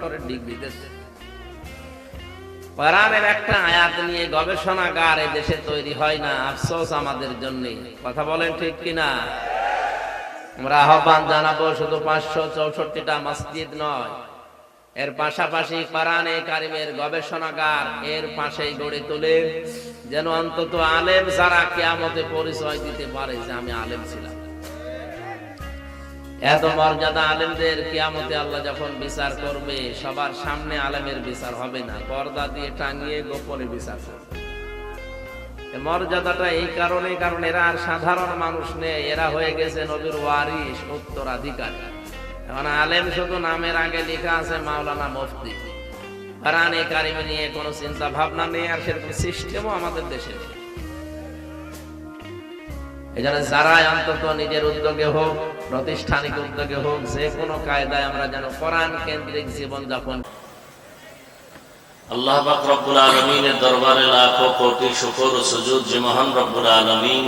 ডক্টরের ডিগ্রি দিচ্ছে কোরআনের একটা আয়াত নিয়ে গবেষণাগার এ দেশে তৈরি হয় না, আফসোস আমাদের জন্য। কথা বলেন ঠিক কিনা? আমরা আহ্বান জানাব শুধু পাঁচশো চৌষট্টিটা মসজিদ নয়, এর পাশাপাশি কোরআনে কারিমের গবেষণাগার এর পাশেই গড়ে তোলে, যেন অন্তত আলেম যারা কেয়ামতে পরিচয় দিতে পারে যে আমি আলেম ছিলাম। এত মর্যাদা আলেমদের কিয়ামতে আল্লাহ যখন বিচার করবে, সবার সামনে আলেমের বিচার হবে না। পর্দা দিয়ে টাঙিয়ে গোপনে বিচার করবে। মর্যাদাটা এই কারণে, কারণ এরা আর সাধারণ মানুষ নেই। এরা হয়ে গেছে নবীর ওয়ারিস উত্তরাধিকারী। এখন আলেম শুধু নামের আগে লেখা আছে, মাওলানা মুফতি। কোরআনে কারিমে নিয়ে কোনো চিন্তা ভাবনা নেই, আর সেরকম সিস্টেমও আমাদের দেশে নেই। এই জন্য যারাই অন্তত নিজের উদ্যোগে হোক, প্রাতিষ্ঠানিক উদ্যোগে হোক, যে কোনো কায়দায় আমরা যেন কোরআন কেন্দ্রিক জীবন যাপন আল্লাহ পাক রব্বুল আলমিনের দরবারে লাখো কোটি শুকর ও সুজুদ যে মহান রব্বুল আলমিন